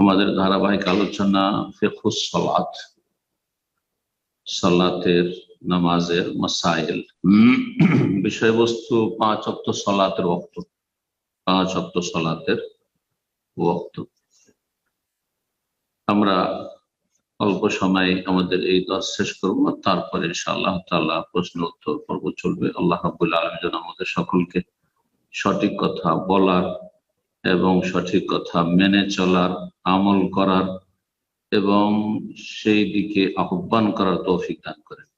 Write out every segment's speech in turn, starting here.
আমাদের ধারাবাহিক আলোচনা ফেকুস সালাত, সালাতের নামাজের মাসাইল। বিষয়বস্তু পাঁচ অক্ত সালাতের ওক্ত, পাঁচ অক্ত সালাতের ওক্ত। আমরা অল্প সময় আমাদের এই দশ শেষ করব, তারপরে ইনশাআল্লাহ তাল্লাহ প্রশ্ন উত্তর পর্ব চলবে। আল্লাহ রাবুল আলম যেন আমাদের সকলকে সঠিক কথা বলার এবং সঠিক কথা মেনে চলার, আমল করার এবং সেই দিকে আহ্বান করার তৌফিক দান করেন।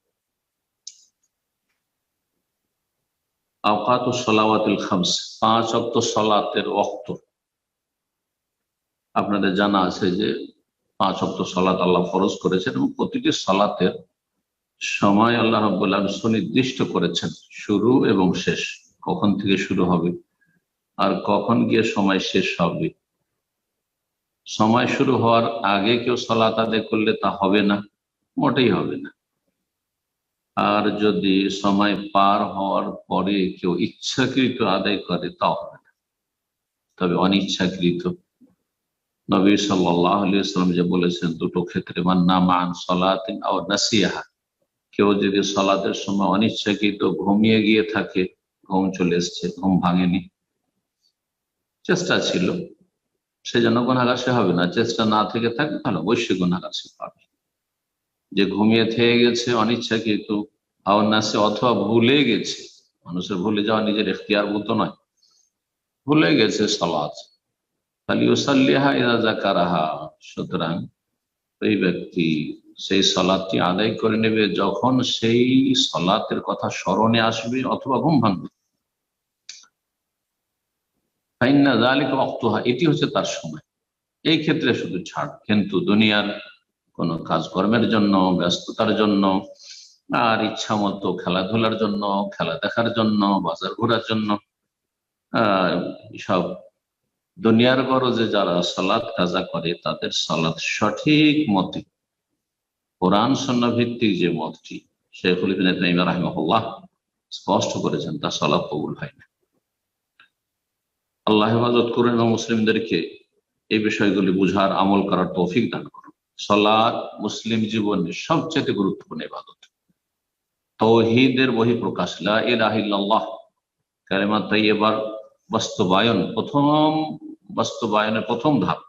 আওকাত সলাওয়াতুল খামস, পাঁচ অক্ত সলাতের অক্ত আপনাদের জানা আছে যে পাঁচ অক্ত সলাত আল্লাহ ফরজ করেছেন এবং প্রতিটি সলাতের সময় আল্লাহ রব্বুল্লাহ সুনির্দিষ্ট করেছেন, শুরু এবং শেষ। কখন থেকে শুরু হবে? আর কখন গিয়ে সময় শেষ হবে? সময় শুরু হওয়ার আগে কেউ সলাত আদায় করলে তা হবে না, মোটেই হবে না। আর যদি সময় পার হওয়ার পরে কেউ ইচ্ছাকৃত আদায় করে, তাও হবে না। তবে অনিচ্ছাকৃত। নবী সাল্লাম যে বলেছেন, দুটো ক্ষেত্রে মান সলাতিন ও কেউ যদি সলাতের সময় অনিচ্ছাকৃত ঘুমিয়ে গিয়ে থাকে, ঘুম চলে এসছে, ঘুম ভাঙেনি। চেষ্টা ছিল। সে যেন গুণাগার সে হবে না, চেষ্টা না থেকে থাকে তাহলে অবশ্যই গুণাগার পাবে। যে ঘুমিয়ে থেকে গেছে, অনিচ্ছাকৃত আওয়ান্নাসে অথবা ভুলে গেছে, মানুষের ভুলে যাওয়া নিজের এখতিয়ার মতো নয়। ভুলে গেছে সলাচ খালি ওসাল্লিহা এরা কারাহা সুতরাং এই ব্যক্তি সেই সলাদটি আদায় করে নেবে, যখন সেই সলাতের কথা স্মরণে আসবে অথবা ঘুম ভাঙবে। এটি হচ্ছে তার সময়। এই ক্ষেত্রে শুধু ছাড়, কিন্তু দুনিয়ার কোন কাজকর্মের জন্য, ব্যস্ততার জন্য, আর ইচ্ছা মতো খেলাধুলার জন্য, খেলা দেখার জন্য, বাজার ঘোরার জন্য সব দুনিয়ার গরজে যারা সালাদ কাজা করে, তাদের সালাদ সঠিক মতে। কোরআন সন্না ভিত্তিক যে মতটি, শেখুল ইবিন স্পষ্ট করেছেন তা সালাদ কবুল হয় না। আল্লাহ হেফাজত করুন এবং মুসলিমদেরকে এই বিষয়গুলি বুঝার আমল করার তৌফিক দান করুন। সলাদ মুসলিম জীবনের সবচেয়ে গুরুত্বপূর্ণ ইবাদত। তৌহিদের বহি প্রকাশ লাহ কালেমা তাই এবার বাস্তবায়ন, প্রথম বাস্তবায়নের প্রথম ধাপ।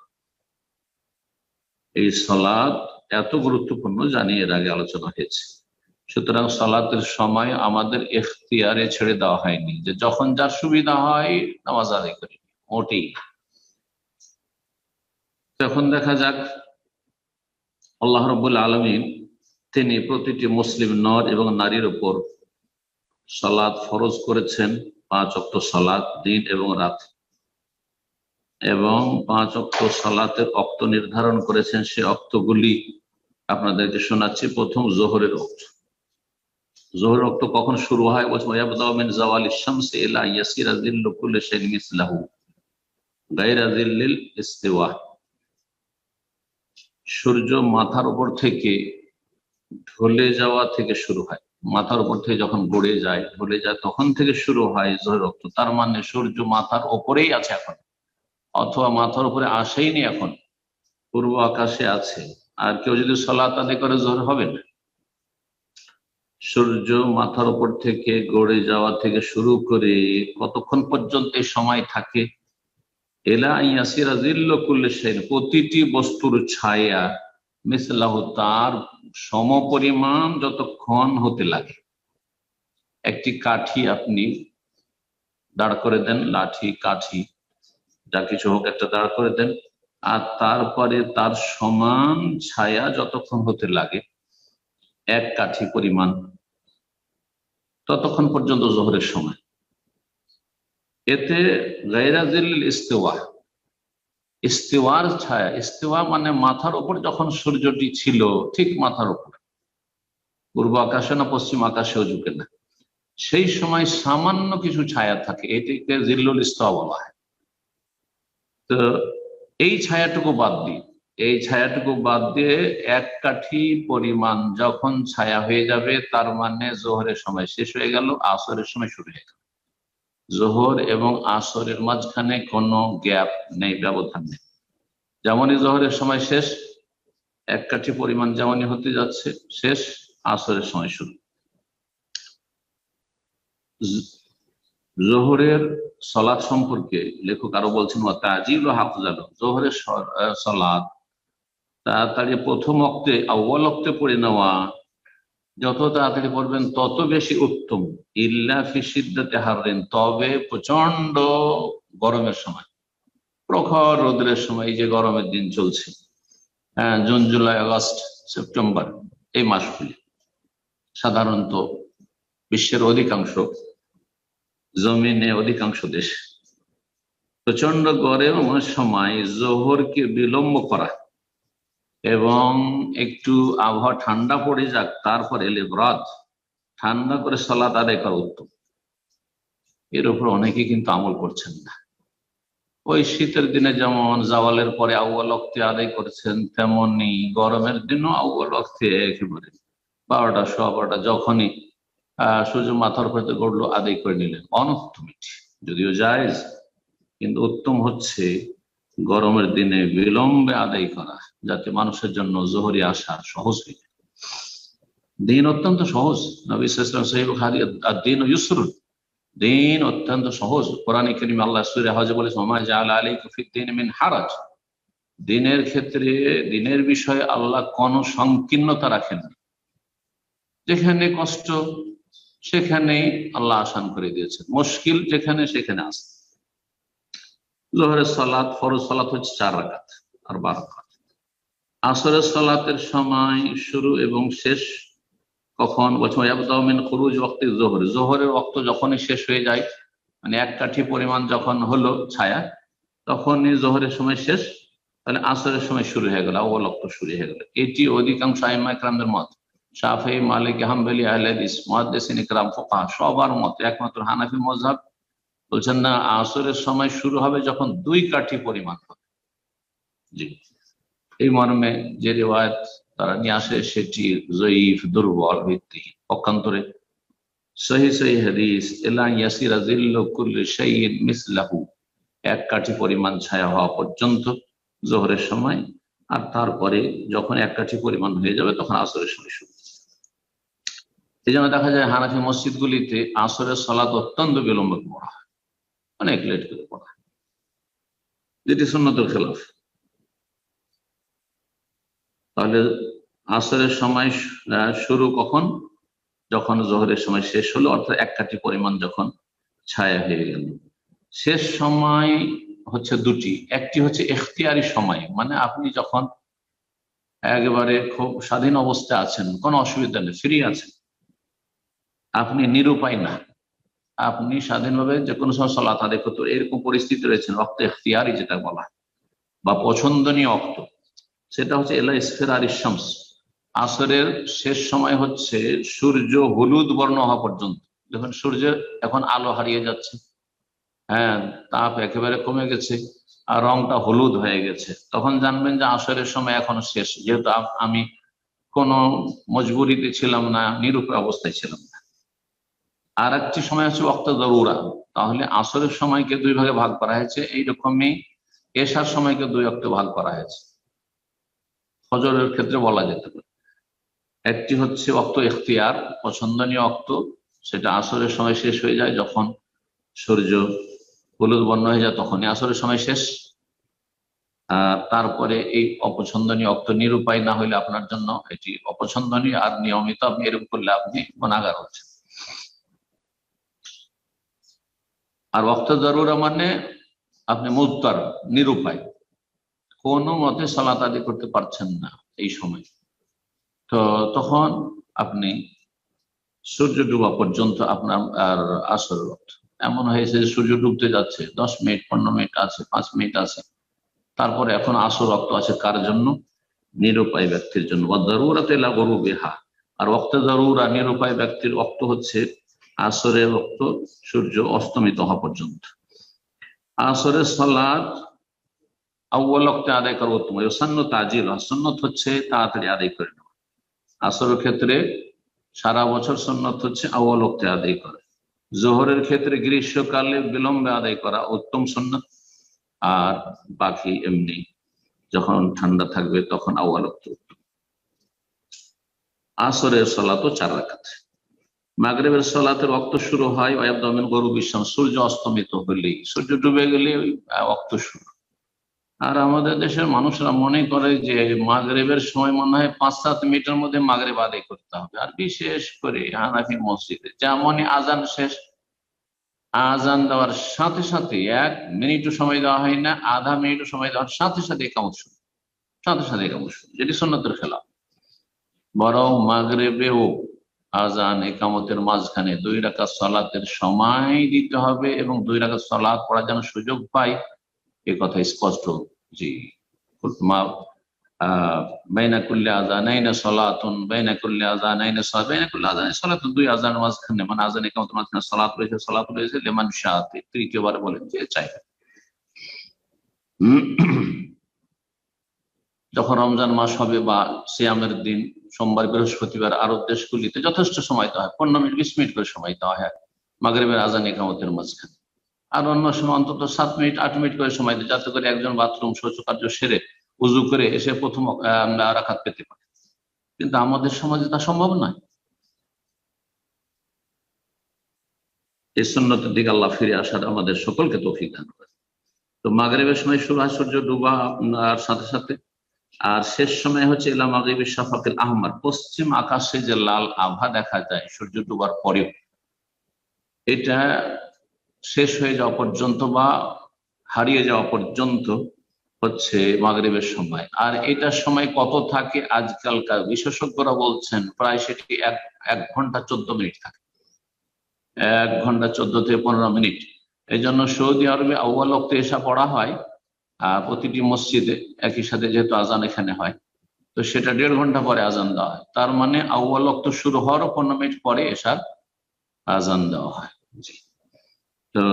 এই সলাদ এত গুরুত্বপূর্ণ জানিয়ে এর আগে আলোচনা হয়েছে। সুতরাং সলাতের সময় আমাদের এখতিয়ারে ছেড়ে দেওয়া হয়নি যে যখন যার সুবিধা হয় নামাজ আদায় করি, মোটেই তখন দেখা যাক, আল্লাহ রবুল আলমিন তিনি প্রতিটি মুসলিম নর এবং নারীর উপর সলাদ ফরজ করেছেন, পাঁচ অক্ট সলাদ দিন এবং রাত। এবং পাঁচ অক্ট সলাতের অক্ত নির্ধারণ করেছেন সে অক্তগুলি আপনাদেরকে শোনাচ্ছি। প্রথম জোহরের অক্ত জোহর রক্ত কখন শুরু হয়? সূর্য মাথার উপর থেকে ঢলে যাওয়া থেকে শুরু হয়। মাথার উপর থেকে যখন গড়ে যায়, ঢলে যায় তখন থেকে শুরু হয় জোহর রক্ত। তার মানে সূর্য মাথার ওপরেই আছে এখন, অথবা মাথার উপরে আসেইনি এখন, পূর্ব আকাশে আছে। আর কেউ যদি সলাত আদি করে, জোহর হবে না। সূর্য মাথার উপর থেকে গড়ে যাওয়া থেকে শুরু করে কতক্ষণ পর্যন্ত সময় থাকে? এলা প্রতিটি বস্তুর ছায়া, মিসলাহ তার সমপরিমাণ যতক্ষণ হতে লাগে। একটি কাঠি আপনি দাঁড় করে দেন, লাঠি, কাঠি, যা কিছু হোক একটা দাঁড় করে দেন, আর তারপরে তার সমান ছায়া যতক্ষণ হতে লাগে, এক কাঠি পরিমাণ। ততক্ষণ পর্যন্ত জোহরের সময়। এতে গাইরাজিল ইস্তেওয়া। ইস্তেওয়ার ছায়া, ইস্তেওয়া মানে মাথার উপর যখন সূর্যটি ছিল, ঠিক মাথার উপর। পূর্ব আকাশে না পশ্চিম আকাশেও ঝুঁকে না। সেই সময় সামান্য কিছু ছায়া থাকে, এটিকে জিল্লুল ইস্তোয়া বলা হয়। তো এই ছায়াটুকু বাদ দিই এই ছায়াটুকু বাদ দিয়ে এক কাঠি পরিমাণ যখন ছায়া হয়ে যাবে, তার মানে জোহরের সময় শেষ হয়ে গেল, আসরের সময় শুরু হয়ে গেল। জোহর এবং আসরের মাঝখানে কোনো গ্যাপ নেই, ব্যবধান নেই। যেমনই জোহরের সময় শেষ, এক কাঠি পরিমাণ যেমনই হতে যাচ্ছে, শেষ আসরের সময় শুরু। জোহরের সলাদ সম্পর্কে লেখক আরও বলছেন জোহরের সলাদ তাড়াতাড়ি প্রথম অক্তে আউ্বাল অক্তে পড়ে নেওয়া, যত তাড়াতাড়ি পড়বেন তত বেশি উত্তম। ইল্লা ফিসিদ্দাতে হারেন তবে প্রচণ্ড গরমের সময়, প্রখর রোদ্রের সময়, এই যে গরমের দিন চলছে। হ্যাঁ জুন, জুলাই, আগস্ট, সেপ্টেম্বর, এই মাসগুলি সাধারণত বিশ্বের অধিকাংশ জমিনে অধিকাংশ দেশ প্রচণ্ড গরমের সময় জোহরকে বিলম্ব করা এবং একটু আবহাওয়া ঠান্ডা পড়ে যাক, তারপর এলে ব্রত। ঠান্ডা করে সলাত আদায় করা উত্তম। এর উপর অনেকে কিন্তু আমল করছেন না। ওই শীতের দিনে যেমন জাওয়ালের পরে আউ্বাল অক্তে আদায় করছেন, তেমনি গরমের দিনও আউ্বাল অক্তে একেবারে। বারোটা, সোয়া বারোটা যখনই সূর্য মাথার উপরে গড়লো, আদায় করে নিলেন। অনুত্তম যদিও জায়েজ, কিন্তু উত্তম হচ্ছে গরমের দিনে বিলম্বে আদায় করা। যাতে মানুষের জন্য জোহরি আসা সহজ হয়ে যায়। দিন অত্যন্ত সহজ। নবী ইসলাম সাহেব আর দিন ইউসর। দিন অত্যন্ত সহজ। কোরআন করিম আল্লাহ সুরে হজে বলে মিন হারাজ। দিনের ক্ষেত্রে, দিনের বিষয়ে আল্লাহ কোনো সংকীর্ণতা রাখেননি যেখানে কষ্ট সেখানে আল্লাহ আসান করে দিয়েছেন। মুশকিল যেখানে, সেখানে আসে জোহরের সালাত, ফরজ সালাত হচ্ছে চার রাকাত আর বারো আসরের সালাতের সময় শুরু এবং শেষ কখন? বলছেন খরুজ ওক্তে জোহর। জোহরের ওক্ত যখনই শেষ হয়ে যায় মানে এক কাঠি পরিমাণ যখন হলো ছায়া, তখনই জোহরের সময় শেষ, তাহলে আসরের সময় শুরু হয়ে গেল আউ্বাল ওক্ত শুরু হয়ে গেল। এটি অধিকাংশ আইমা ইকরামদের মত। শাফি, মালিক, হাম্বলি আহলাদিস মহাদ্দেসিন ইকরাম ফোকা সবার মত, একমাত্র হানাফি মজাব বলছেন, না, আসরের সময় শুরু হবে যখন দুই কাঠি পরিমাণ হবে। জি। এই মর্মে যে রেওয়ায়ত তারা নিয়ে আসে সেটি জয়ীফ, দুর্বল ভিত্তিহীন পক্ষান্তরে। সহি সহি হাদিস এলা ইয়াসিরা জিল্লু কুল্লি শাইইন মিসলাহু। এক কাঠি পরিমাণ ছায়া হওয়া পর্যন্ত জোহরের সময়, আর তারপরে যখন এক কাঠি পরিমাণ হয়ে যাবে তখন আসরের সময় শুরু। এই জন্য দেখা যায় হানাফি মসজিদগুলিতে আসরের সলাদ অত্যন্ত বিলম্ব পড়া হয়। অনেক লেট করে পড়া যেটি সুন্নতের খেলাফ। তাহলে আসরের সময় শুরু কখন? যখন জোহরের সময় শেষ হলো, অর্থাৎ এক কাঠি পরিমাণ যখন ছায়া হয়ে গেল। শেষ সময় হচ্ছে দুটি। একটি হচ্ছে এখতিয়ারি সময় মানে আপনি যখন একেবারে খুব স্বাধীন অবস্থায় আছেন, কোনো অসুবিধা নেই, ফ্রি আছেন, আপনি নিরুপায় না। আপনি স্বাধীনভাবে যে কোনো সময় সলাত আদায় করতে এরকম পরিস্থিতি রয়েছেন রক্ত এখতিয়ারি যেটা বলা বা পছন্দনীয় অক্ত। সেটা হচ্ছে এলা ইসফের আর ইসামস আসরের শেষ সময় হচ্ছে সূর্য হলুদ বর্ণ হওয়া পর্যন্ত। যখন সূর্যের এখন আলো হারিয়ে যাচ্ছে। হ্যাঁ তাপ একেবারে কমে গেছে আর রংটা হলুদ হয়ে গেছে। তখন জানবেন যে আসরের সময় এখনও শেষ, যেহেতু আমি কোনো মজবুরিতে ছিলাম না, নিরূপ অবস্থায় ছিলাম না। আর একটি সময় হচ্ছে অক্ত জরুরা। তাহলে আসরের সময়কে দুই ভাগে ভাগ করা হয়েছে। এইরকমই এশার সময়কে দুই অক্টে ভাগ করা হয়েছে। ফজরের ক্ষেত্রে বলা যেতে পারে। একটি হচ্ছে অক্ত এখতিয়ার পছন্দনীয় অক্ত সেটা আসরের সময় শেষ হয়ে যায়, যখন সূর্য হলুদ বর্ণ হয়ে যায় তখনই আসরের সময় শেষ। আর তারপরে এই অপছন্দনীয় অক্ত নিরুপায় না হলে আপনার জন্য এটি অপছন্দনীয় আর নিয়মিত আপনি এরকম করলে আপনি গুণাগার হচ্ছেন। আর অক্ত জরুরা মানে আপনি মুক্তার নিরুপায়। কোনো মতে সালাত আদি করতে পারছেন না এই সময়। তো তখন আপনি সূর্য ডুবা পর্যন্ত আপনার, আর আসর রক্ত এমন হয়েছে যে সূর্য ডুবতে যাচ্ছে, দশ মিনিট, পনেরো মিনিট আছে, পাঁচ মিনিট আছে। তারপরে এখন আসর রক্ত আছে কার জন্য? নিরুপায় ব্যক্তির জন্য। বা জরুরাতে লাগরু বেহা আর অক্ত জরুরা নিরুপায় ব্যক্তির অক্ত হচ্ছে আসরের রক্ত সূর্য অস্তমিত হওয়া পর্যন্ত। আসরের সালাদ আউ্বাল অক্তে আদায় করা উত্তম সন্ন তাজিল সন্নত হচ্ছে তাড়াতাড়ি আদায় করে নেওয়া। আসরের ক্ষেত্রে সারা বছর সন্নত হচ্ছে আউ্বাল অক্তে আদায় করে। জোহরের ক্ষেত্রে গ্রীষ্মকালে বিলম্বে আদায় করা উত্তম সন্ন্যত, আর বাকি এমনি যখন ঠান্ডা থাকবে তখন আউয়াল ওক্ত উত্তম। আসরের সলাতো চার রাখাত মাগরেবের সলাতের রক্ত শুরু হয় ওয়াবদমিন গরু বিশ্বাস সূর্য অস্তমিত হলেই। সূর্য ডুবে গেলে রক্ত শুরু। আর আমাদের দেশের মানুষরা মনে করে যে মাগরেবের সময় মনে হয় পাঁচ সাত মিনিটের মধ্যে মাগরেব আদায় করতে হবে। আর বিশেষ করে হানাফি মসজিদে যেমনই আজান শেষ, আজান দেওয়ার সাথে সাথে এক মিনিটও সময় দেওয়া হয় না, আধা মিনিটও সময় দেওয়ার সাথে সাথে একামত শুরু। সাথে সাথে একামত শুরু, যেটি সন্ন্যতের খেলা বরং মাগরেবেও আজান একামতের মাঝখানে দুই রাখা সলাতের সময় দিতে হবে এবং দুই রাখা সলাৎ পড়ার যেন সুযোগ পায় এ কথা স্পষ্ট জি মা বাইনা কুল্লে আজানাইনা সলাতুন, বাইনা কুল্লে আজানাইনা সলাত বাইনা কুল্লে আজানাইনা সলাতুন দুই আজানের মাঝখানে মানে তৃতীয়বার বলেন যে চাইবে। যখন রমজান মাস হবে বা সিয়ামের দিন, সোমবার, বৃহস্পতিবার আরব দেশগুলিতে যথেষ্ট সময় দেওয়া হয়, পনেরো মিনিট, বিশ মিনিট করে সময় দেওয়া হয়, মাগরেবের আজান একামতের মাঝখানে। আর অন্য সময় অন্তত সাত মিনিট, আট মিনিট করে সময় দেয়, যাতে করে একজন বাথরুম শৌচকার্য সেরে উজু করে এসে প্রথম রাখাত পেতে পারে। কিন্তু আমাদের সমাজে তা সম্ভব নয়। এই সন্ন্যতের দিকে আল্লাহ ফিরে আসার আমাদের সকলকে তৌফিক দান করে তো মাগরেবের সময় শুরু হয় সূর্য ডুবা আর সাথে সাথে, আর শেষ সময় হচ্ছে ইলাম আগিবের শাফাকিল আহমার। পশ্চিম আকাশে যে লাল আভা দেখা যায় সূর্য ডুবার পরেও, এটা শেষ হয়ে যাওয়া পর্যন্ত বা হারিয়ে যাওয়া পর্যন্ত হচ্ছে মাগরীবের সময়। আর এটার সময় কত থাকে আজকালকার? বিশেষজ্ঞরা বলছেন প্রায় সেটি এক এক ঘণ্টা চোদ্দ মিনিট থাকে। এক ঘণ্টা চোদ্দ থেকে পনেরো মিনিট। এই জন্য সৌদি আরবে আউ্বাল অক্তে এসা পড়া হয় আহ প্রতিটি মসজিদে একই সাথে যেহেতু আজান এখানে হয়, তো সেটা দেড় ঘণ্টা পরে আজান দেওয়া হয়। তার মানে আউ্বাল অক্ত শুরু হওয়ারও পনেরো মিনিট পরে এসার আজান দেওয়া হয়। জি। তো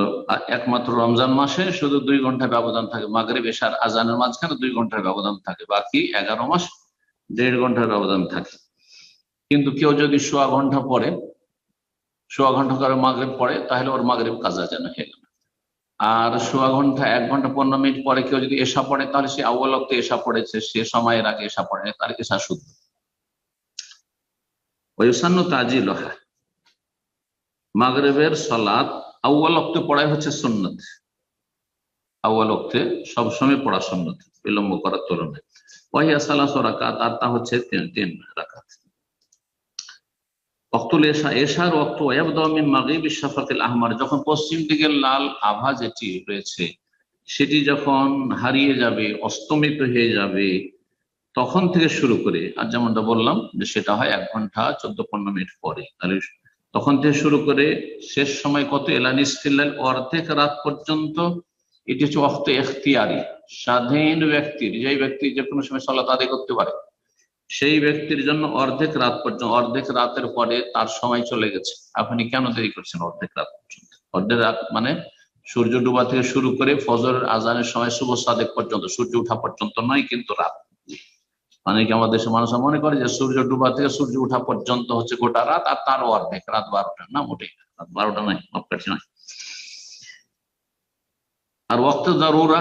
একমাত্র রমজান মাসে শুধু দুই ঘণ্টার ব্যবধান থাকে। মাগরে বেশার আজানের মাঝখানে দুই ঘণ্টার ব্যবধান থাকে। বাকি এগারো মাস দেড় ঘণ্টার ব্যবধান থাকে। কিন্তু কেউ যদি সোয়া ঘণ্টা পরে সোয়া ঘণ্টা করে মাগরেব পড়ে, তাহলে ওর মাগরেব কাজা যেন হয়ে গেল। আর সোয়া ঘণ্টা, এক ঘণ্টা, পনেরো মিনিট পরে কেউ যদি এসা পড়ে, তাহলে সে আউ্বালক্তে এসা পড়েছে, সে সময়ের আগে এসা পড়ে, তার এসা শুদ্ধ। তাজি লোহা মাগরেবের সলাদ আউ্বাল অক্তে পড়াই হচ্ছে সন্ন্যত আউ্বাল অক্তে সবসময় পড়া সন্ন্যত বিলম্ব করার তুলনায়। ওয়াহিয়া সালাস রাকাত, আর তা হচ্ছে তিন তিন রাকাত। অক্তুল এশা, এশার অক্ত ওয়াবদামিন মাগরিব শাফাকিল আহমার, যখন পশ্চিম দিকের লাল আভা যেটি রয়েছে, সেটি যখন হারিয়ে যাবে, অস্তমিত হয়ে যাবে, তখন থেকে শুরু করে, আর যেমনটা বললাম যে সেটা হয় এক ঘণ্টা চোদ্দ পনেরো মিনিট পরে, তাহলে তখন থেকে শুরু করে শেষ সময় কত? এলানিস ফিল্লাল অর্ধেক রাত পর্যন্ত এটি হচ্ছে অক্ত এখতিয়ারি, স্বাধীন ব্যক্তির যেই ব্যক্তি যে কোনো সময় সলাত আদায় করতে পারে। সেই ব্যক্তির জন্য অর্ধেক রাত পর্যন্ত, অর্ধেক রাতের পরে তার সময় চলে গেছে। আপনি কেন দেরি করছেন অর্ধেক রাত পর্যন্ত? অর্ধেক রাত মানে সূর্য ডুবা থেকে শুরু করে ফজরের আজানের সময় শুভ সাদেক পর্যন্ত, সূর্য উঠা পর্যন্ত নয়, কিন্তু রাত। মানে কি আমাদের দেশের মানুষ মনে করে যে সূর্য ডুবা থেকে সূর্য উঠা পর্যন্ত হচ্ছে গোটা রাত, আর তারও অর্ধেক, রাত বারোটা, না মোটেই রাত বারোটা নয় মাপকাঠি নয়। আর ওক্ত দারুরা,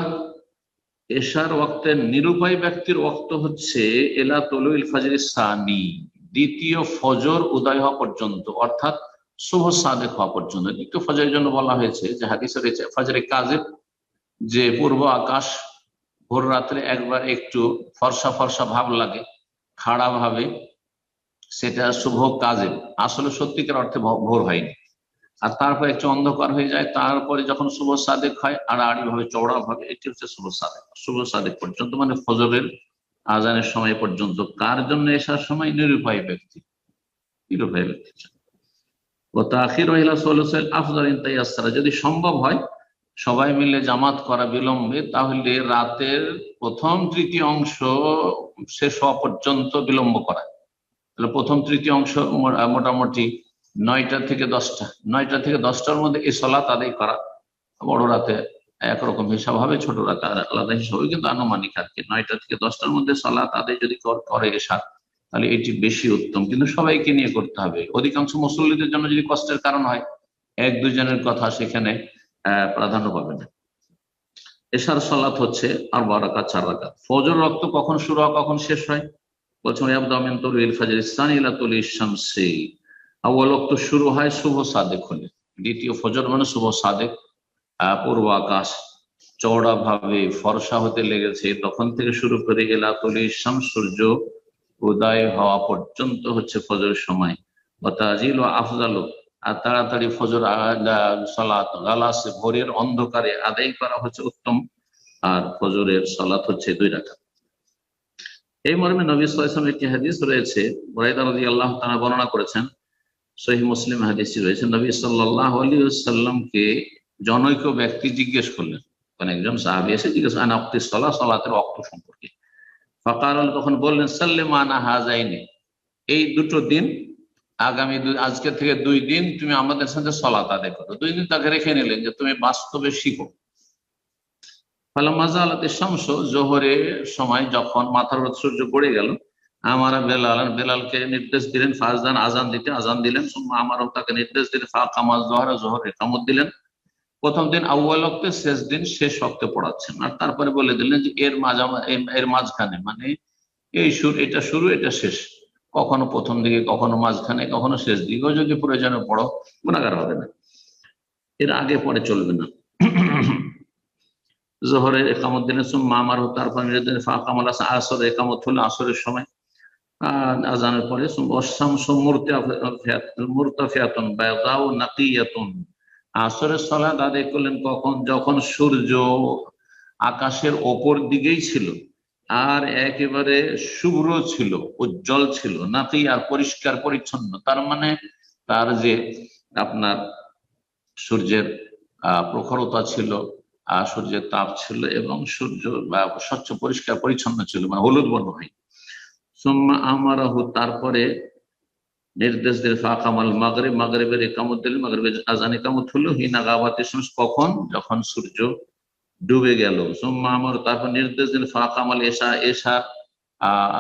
এশার ওক্তের নিরুপায় ব্যক্তির ওক্ত হচ্ছে এলা তলুল ফাজর সানি, দ্বিতীয় ফজর উদয় হওয়া পর্যন্ত, অর্থাৎ শুভ সাদেক হওয়া পর্যন্ত। দ্বিতীয় ফজরের জন্য বলা হয়েছে যে হাদিসে রয়েছে, ফজরে কাজের যে পূর্ব আকাশ ভোর রাত্রে একবার একটু ফর্সা ফর্সা ভাব লাগে, খাড়া ভাবে, সেটা শুভ কাজে। আসলে সত্যিকার অর্থে ভোর হয়নি। আর তারপর একটু অন্ধকার হয়ে যায়, তারপরে যখন শুভ সাদেক হয়, আড়াআড়ি ভাবে, চওড়া ভাবে, এটি হচ্ছে শুভ সাদেক। শুভ সাদেক পর্যন্ত মানে ফজরের আজানের সময় পর্যন্ত। কার জন্য এসার সময়? নিরুপায় ব্যক্তি। নিরুপায় ব্যক্তি। ও তাখির রহিলা সোলসেল আফজাল ইন্তাইয়াসারা যদি সম্ভব হয় সবাই মিলে জামাত করা বিলম্বে, তাহলে রাতের প্রথম তৃতীয় অংশ শেষ হওয়া পর্যন্ত বিলম্ব করা। তাহলে প্রথম তৃতীয় অংশ মোটামুটি নয়টা থেকে দশটা, নয়টা থেকে দশটার মধ্যে এই সলাত আদায় করা। বড় রাতে একরকম হিসাব হবে, ছোট রাতে আলাদা হিসাব কিন্তু আনুমানিক আর কি, নয়টা থেকে দশটার মধ্যে সলাত আদায় যদি করে এসার তাহলে এটি বেশি উত্তম। কিন্তু সবাইকে নিয়ে করতে হবে। অধিকাংশ মুসল্লিদের জন্য যদি কষ্টের কারণ হয়, এক দুজনের কথা সেখানে প্রাধান্য পাবে না এশার সালাত হচ্ছে আর বারাকাত, চার রাকাত। ফজর রক্ত কখন শুরু হয়, কখন শেষ হয়? বলছেন ফাজর রক্ত শুরু হয় শুভ সাদেক হলে। দ্বিতীয় ফজর মানে শুভ সাদেক। পূর্ব আকাশ চওড়া ভাবে ফর্সা হতে লেগেছে। তখন থেকে শুরু করে এলা তলি শাম সূর্য উদয় হওয়া পর্যন্ত হচ্ছে ফজরের সময়। অতাজিল ও আফজালু আর তাড়াতাড়ি ফজর সালাত গালাস ভোরের অন্ধকারে আদায় করা হচ্ছে উত্তম, আর ফজরের সালাত হচ্ছে দুই রাখা এই মর্মে নবী সাল্লাম একটি হাদিস রয়েছে বরাইদা আল্লাহ তারা বর্ণনা করেছেন। সহি মুসলিম হাদিসটি রয়েছে, নবী সাল্লাহ আলী সাল্লামকে জনৈক ব্যক্তি জিজ্ঞেস করলেন। মানে একজন সাহাবি এসে জিজ্ঞেস আনা অক্তি সাল্লাহ সালাতের অক্ত সম্পর্কে। ফাকার তখন বললেন সাল্লেম আনা হাজাইনি। এই দুটো দিন আগামী আজকে থেকে দুই দিন তুমি আমাদের সাথে সলাত আদায় করো। দুই দিন তাকে রেখে নিলেন যে তুমি বাস্তবে শিখো। ফালামাজা আলাতে শামস, জোহরের সময় যখন মাথার সূর্য পড়ে গেল, আমার বেলাল, বেলালকে নির্দেশ দিলেন ফাজদান আজান দিতে, আজান দিলেন আমারও তাকে নির্দেশ দিলেন, ফা কামাজ জোহরা, জোহর একামত দিলেন। প্রথম দিন আউ্বাল শেষ দিন শেষ অক্তে পড়াচ্ছেন। আর তারপরে বলে দিলেন যে এর মাঝা এর মাঝখানে মানে এই সুর এটা শুরু, এটা শেষ। কখনো প্রথম দিকে, কখনো মাঝখানে, কখনো শেষ দিকেও যদি প্রয়োজনে পড়ো গুণাগার হবে না। এর আগে পরে চলবে না। জোহরের একামত দিনের মা আমার তারপর ফাঁকামাল আসর, একামত হলো আসরের সময়। আজানের পরে মুরতাফিয়াতন বায়দাও নাকিয়াতুন। আসরের সলাদ আদায় করলেন কখন? যখন সূর্য আকাশের ওপর দিকেই ছিল। আর একেবারে শুভ্র ছিল, উজ্জ্বল ছিল, নাকি আর পরিষ্কার, পরিচ্ছন্ন। তার মানে তার যে আপনার সূর্যের প্রখরতা ছিল আর সূর্যের তাপ ছিল এবং সূর্য, বা, স্বচ্ছ, পরিষ্কার, পরিচ্ছন্ন ছিল মানে হলুদ বর্ণ হয়। সোম্মা তারপরে নির্দেশ দিল ফাঁকামাল মাগরে মাগরেবের একামত দিল, মাগরেবের আজান একামত হলো। হিনা গাবাতের কখন? যখন সূর্য ডুবে গেল। সোম্মা আমার, তারপর নির্দেশ দিল ফাঁকামাল এসা এসার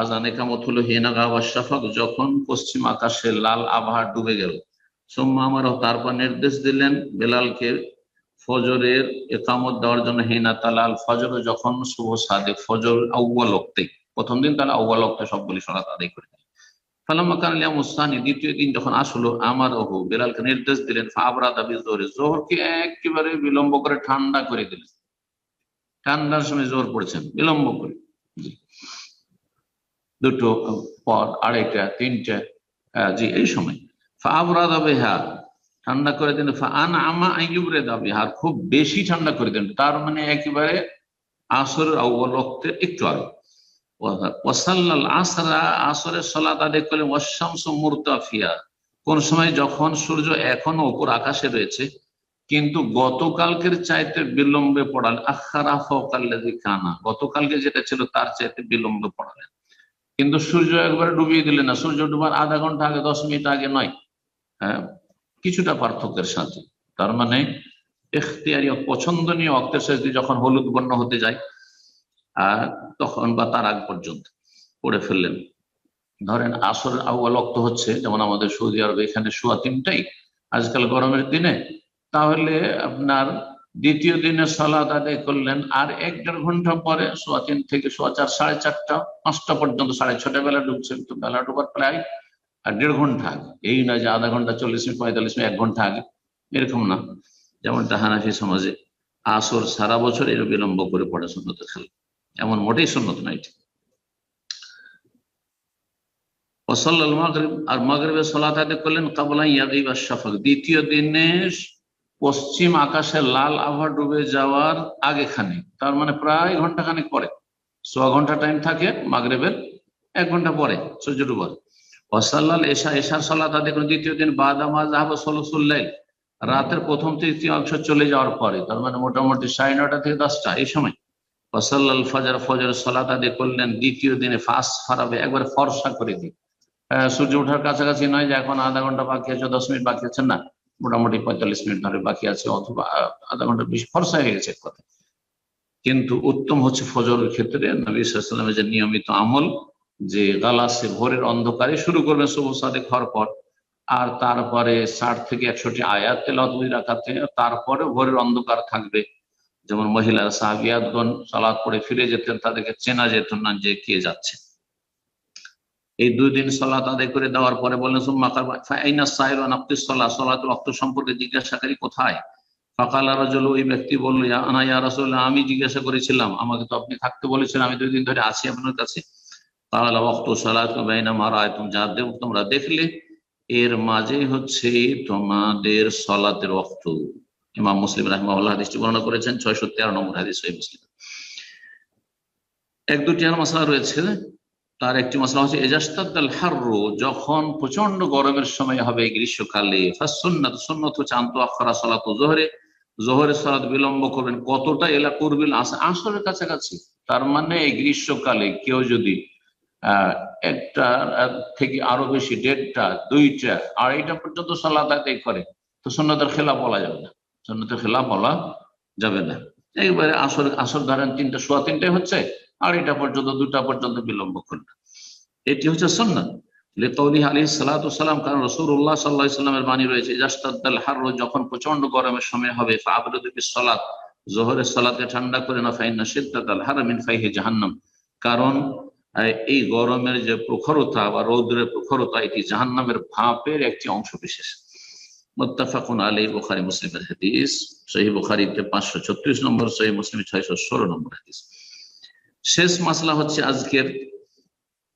আজান একামত হলো হিনা গাবা শাফাক যখন পশ্চিম আকাশে লাল আবহাওয়া ডুবে গেল। সোম্মা আমার, তারপর নির্দেশ দিলেন বেলালকে ফজরের একামত দেওয়ার জন্য, হিনা তালাল ফজর, যখন শুভ সাদে ফজর আউ্বাল প্রথম দিন তাহলে আউ্বাল অক্তে সবগুলি সরাত আদায় করে দ্বিতীয় দিন যখন আসলো, আমার ওহু, বেলালকে নির্দেশ দিলেন ফাবরা দাবি জোরে জোহরকে একেবারে বিলম্ব করে ঠান্ডা করে দিলেন। ঠান্ডার সময় জোর পড়েছেন, বিলম্ব করে। দুটো পর আড়াইটা, তিনটা জি, এই সময়। ফাবরা দাবে হ্যাঁ ঠান্ডা করে দিন। আন আমা আইবরে দাবি হার খুব বেশি ঠান্ডা করে দেন। তার মানে একেবারে আসরের আউ্বাল একটু আগে। ওয়াসাল্লাল আসরা, আসরের সলাত আদায় করলেন। ওয়াশামস মুরতাফিয়া। কোন সময় যখন সূর্য এখনও উপর আকাশে রয়েছে কিন্তু গতকালকের চাইতে বিলম্বে পড়ালেন। আখারা কানা। গতকালকে যেটা ছিল, তার চাইতে বিলম্বে পড়ালেন। কিন্তু সূর্য একবারে ডুবিয়ে দিলেন না। সূর্য ডুবার আধা ঘণ্টা আগে, দশ মিনিট আগে নয় হ্যাঁ কিছুটা পার্থক্যের সাথে। তার মানে এখতিয়ারি পছন্দনীয় অক্তের শেষ যখন হলুদ বর্ণ হতে যায়, আর তখন বা তার আগ পর্যন্ত পড়ে ফেললেন। ধরেন আসর আউ্বাল অক্ত হচ্ছে, যেমন আমাদের সৌদি আরবে এখানে সোয়া তিনটাই। আজকাল গরমের দিনে তাহলে আপনার দ্বিতীয় দিনে সালাদ আদায় করলেন, আর এক দেড় ঘণ্টা পরে সোয়া তিন থেকে সোয়া চার, সাড়ে চারটা, পাঁচটা পর্যন্ত, সাড়ে ছটা বেলা ডুবছে তো বেলা ডুবার প্রায় আর দেড় ঘণ্টা আগে। এই না যে আধা ঘণ্টা, চল্লিশ মিনিট, পঁয়তাল্লিশ মিনিট, এক ঘণ্টা আগে। এরকম না, যেমনটা হানাফি সমাজে আসর সারা বছর এর বিলম্ব করে পড়ে সুন্নতের খেলা এমন মোটেই সুন্নত না এটি। আর মাগরীবের সলাত আদায় করলেন কাবলা ইয়াদি বা শাফাক দ্বিতীয় দিনে পশ্চিম আকাশে লাল আভা ডুবে যাওয়ার আগেখানে, তার মানে প্রায় ঘণ্টা খানেক পরে। সোয়া ঘণ্টা টাইম থাকে মাগরেবের, এক ঘণ্টা পরে সূর্য ডুবার। ওয়াসাল্লাল এশা, এশার আদায় করেন দ্বিতীয় দিন বাদামাজ আহবা সলসুল্লাইল রাতের প্রথম তৃতীয় অংশ চলে যাওয়ার পরে, তার মানে মোটামুটি সাড়ে নটা থেকে দশটা এই সময়। ওয়াসাল্লাল ফজর ফজর সলাত আদি করলেন, দ্বিতীয় দিনে ফাঁস ফারাবে একবার ফর্সা করে দিই সূর্য ওঠার কাছাকাছি নয় যে এখন আধা ঘণ্টা বাকি আছে, দশ মিনিট বাকি আছে না। মোটামুটি পঁয়তাল্লিশ মিনিট ধরে বাকি আছে, অথবা আধা ঘণ্টা বেশি। ফর্সা হয়ে গেছে কথা কিন্তু উত্তম হচ্ছে ফজরের ক্ষেত্রে নবী সাল্লামের যে নিয়মিত আমল, যে গালাসে ভোরের অন্ধকারে শুরু করবে শুভ হওয়ার পর, আর তারপরে ষাট থেকে একশোটি আয়াত তেলাওয়াত রাখাতে তারপরে ভোরের অন্ধকার থাকবে। যেমন মহিলা সাহাবিয়াতগণ সালাদ পড়ে ফিরে যেতেন, তাদেরকে চেনা যেত না যে কে যাচ্ছে। এই দুই দিন সলাত আদায় করে দেওয়ার পরে বললেন সম্পর্কে জিজ্ঞাসাকারী কোথায়? ওই ব্যক্তি বলল আনা ইয়া রাসূলুল্লাহ আমি জিজ্ঞাসা করেছিলাম, আমাকে তো আপনি থাকতে বলেছিলেন আমি দুই দিন ধরে আছি আপনার কাছে। যা তোমরা দেখলে, এর মাঝে হচ্ছে তোমাদের সলাতের ওয়াক্ত। ইমাম মুসলিম রাহমাহুল্লাহ হাদিসটি বর্ণনা করেছেন, ছয়শো তেরো নম্বর হাদিস মুসলিম। এক দুটি আর মশলা রয়েছে তার একটি মশলা হচ্ছে এজাস্তাদ হাররু, যখন প্রচণ্ড গরমের সময় হবে গ্রীষ্মকালে। ফাসুন্নাত সুন্নত হচ্ছে আখরা সালাত জোহরে। জোহরের সালাত বিলম্ব করবেন কতটা এলা করবেন আসরের কাছাকাছি। তার মানে এই গ্রীষ্মকালে কেউ যদি একটা থেকে আরও বেশি দেড়টা, দুইটা, আড়াইটা পর্যন্ত সালাত আদায় করে, তো সন্ন্যতের খেলা বলা যাবে না। সন্ন্যতের খেলা বলা যাবে না। এইবারে আসর আসর ধরেন তিনটা, সোয়া তিনটায় হচ্ছে আড়াইটা পর্যন্ত, দুটা পর্যন্ত বিলম্ব করবে। এটি হচ্ছে সন্ন্যত আলী সালাম কারণ রসুল্লাহ বাণী রয়েছে হার যখন প্রচণ্ড গরমের সময় হবে সালাত জোহরের সালাতে ঠান্ডা করে না সিদ্দাল হারামিন ফাইহে জাহান্নাম। কারণ, এই গরমের যে প্রখরতা বা রৌদ্রের প্রখরতা, এটি জাহান্নামের ভাপের একটি অংশ বিশেষ। মোত্তাফাকুন আলী বুখারি মুসলিমের হাদিস সহি বুখারিতে পাঁচশো ছত্রিশ নম্বর সহি মুসলিম ছয়শো ষোলো নম্বর হাদিস। শেষ মাসলা হচ্ছে আজকের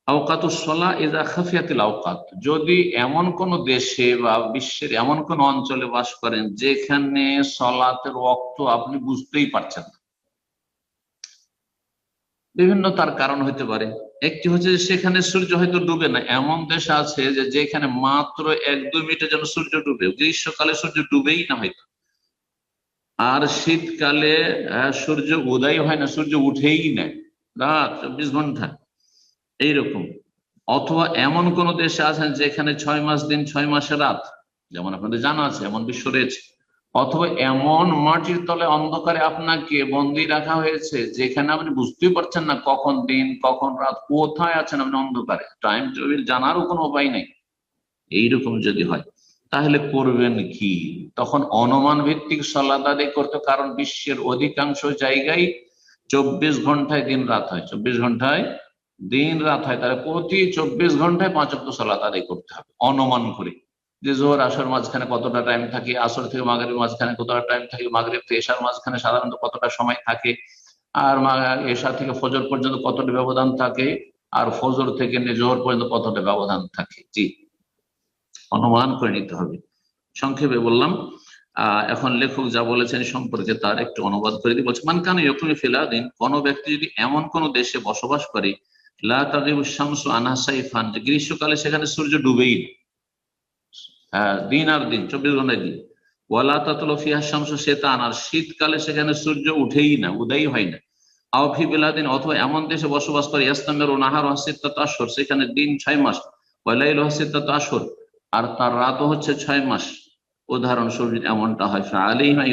আওকাতুসলা ইজা খাফিয়াতিল আওকাত। যদি এমন কোন দেশে বা বিশ্বের এমন কোন অঞ্চলে বাস করেন যেখানে সলাতের রক্ত আপনি বুঝতেই পারছেন না। বিভিন্ন তার কারণ হইতে পারে। একটি হচ্ছে যে সেখানে সূর্য হয়তো ডুবে না। এমন দেশ আছে যে যেখানে মাত্র এক দুই মিনিটের জন্য সূর্য ডুবে। গ্রীষ্মকালে সূর্য ডুবেই না হয়তো। আর শীতকালে সূর্য উদয় হয় না, সূর্য উঠেই নেয়। রাত চব্বিশ ঘণ্টা। এইরকম। অথবা এমন কোন দেশে আছেন যেখানে ছয় মাস দিন, ছয় মাসে রাত, যেমন আপনাদের জানা আছে, এমন বিশ্ব রয়েছে। অথবা এমন মাটির তলে অন্ধকারে আপনাকে বন্দি রাখা হয়েছে যেখানে আপনি বুঝতেই পারছেন না কখন দিন, কখন রাত, কোথায় আছেন আপনি অন্ধকারে। টাইম টেবিল জানারও কোনো উপায় নেই। এইরকম যদি হয়, তাহলে করবেন কি? তখন অনুমান ভিত্তিক সলাদ আদায় করতে, কারণ বিশ্বের অধিকাংশ জায়গায় চব্বিশ ঘন্টায় দিন রাত হয়। চব্বিশ ঘন্টায় দিন রাত হয়। তাহলে প্রতি চব্বিশ ঘন্টায় পাঁচ অক্ট সলাত আদায় করতে হবে, অনুমান করে। যে জোহর আসর মাঝখানে কতটা টাইম থাকে, আসর থেকে মাগরের মাঝখানে কতটা টাইম থাকে, মাগরেব থেকে এশার মাঝখানে সাধারণত কতটা সময় থাকে, আর এশা থেকে ফজর পর্যন্ত কতটা ব্যবধান থাকে, আর ফজর থেকে জোহর পর্যন্ত কতটা ব্যবধান থাকে। জি, অনুমান করে নিতে হবে। সংক্ষেপে বললাম এখন লেখক যা বলেছেন সম্পর্কে তার একটু অনুবাদ করে দিয়ে বলছে মানকান ইয়কুমি ফিলাদিন কোনো ব্যক্তি যদি এমন কোন দেশে বসবাস করে, লা শামসু আনহাসাইফান যে গ্রীষ্মকালে সেখানে সূর্য ডুবেই হ্যাঁ দিন আর দিন, চব্বিশ ঘন্টায় দিন। ওয়ালা তাতলো ফিহা শামসু শেতান, আর শীতকালে সেখানে সূর্য উঠেই না উদয় হয় না। আওফি বেলাদিন, অথবা এমন দেশে বসবাস করে ইসলামের ও নাহার হাসিত্তাত আসর সেখানে দিন ছয় মাস, ওয়ালাইল হাসিত্তাত আসর আর তার রাতও হচ্ছে ছয় মাস। উদাহরণস্বরূপ এমনটা হয় আলিমা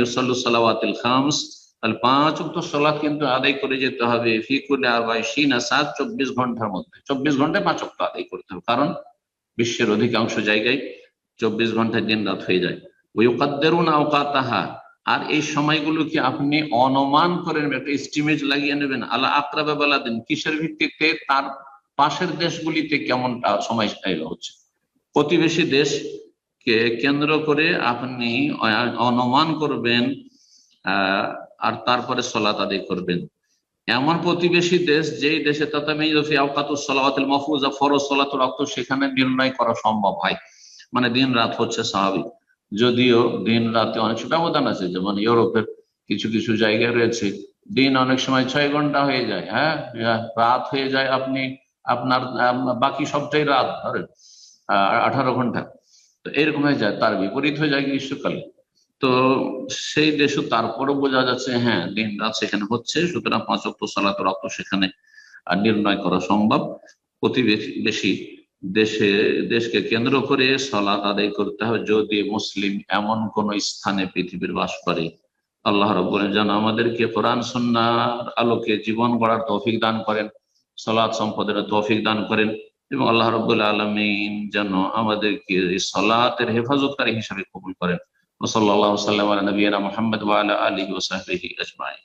সালাওয়াতিল খামস তাহলে পাঁচ উক্ত সলাৎ কিন্তু আদায় করে যেতে হবে ফিকুলে আরবাই সিনা সাত চব্বিশ ঘণ্টার মধ্যে। চব্বিশ ঘন্টায় পাঁচ উক্ত আদায় করতে হবে, কারণ বিশ্বের অধিকাংশ জায়গায় চব্বিশ ঘন্টায় দিন রাত হয়ে যায়। ওই ওকাদ্দেরুন আওকাতাহা আর এই সময়গুলোকে আপনি অনুমান করে নেবেন একটা এস্টিমেট লাগিয়ে নেবেন আল্লাহ আকরাবে বেলা দিন কিসের ভিত্তিতে, তার পাশের দেশগুলিতে কেমনটা সময় হচ্ছে? প্রতিবেশী দেশ কে কেন্দ্র করে আপনি অনুমান করবেন আর তারপরে সলাত আদায় করবেন। এমন প্রতিবেশী দেশ, যেই দেশে সেখানে নির্ণয় করা সম্ভব হয়। মানে দিন রাত হচ্ছে স্বাভাবিক। যদিও দিন রাতে অনেক ব্যবধান আছে, যেমন ইউরোপের কিছু কিছু জায়গায় রয়েছে, দিন অনেক সময় ছয় ঘণ্টা হয়ে যায় হ্যাঁ? রাত হয়ে যায় আপনি, আপনার বাকি সবটাই রাত ধরেন আঠারো ঘণ্টা। তো এরকম হয়ে যায়, তার বিপরীত হয়ে যায় গ্রীষ্মকালে। তো সেই দেশও তারপরও বোঝা যাচ্ছে হ্যাঁ দিন রাত সেখানে হচ্ছে, সুতরাং পাঁচ অক্ট সালাত রক্ত সেখানে নির্ণয় করা সম্ভব। প্রতিবেশী দেশে, দেশকে কেন্দ্র করে সলাত আদায় করতে হবে। যদি মুসলিম এমন কোন স্থানে পৃথিবীর বাস করে, আল্লাহ রব যেন আমাদেরকে কোরআন সন্ন্যার আলোকে জীবন গড়ার তৌফিক দান করেন সলাদ সম্পদের তৌফিক দান করেন। এবং আল্লাহ রবুল্লা আলমিন যেন আমাদেরকে সলাতের হেফাজতকারী হিসাবে কবুল করেন। ওসল্লাহ সাল্লাম আলা নবীনা মোহাম্মদ ওয়ালা আলী ওসাহি আজমাই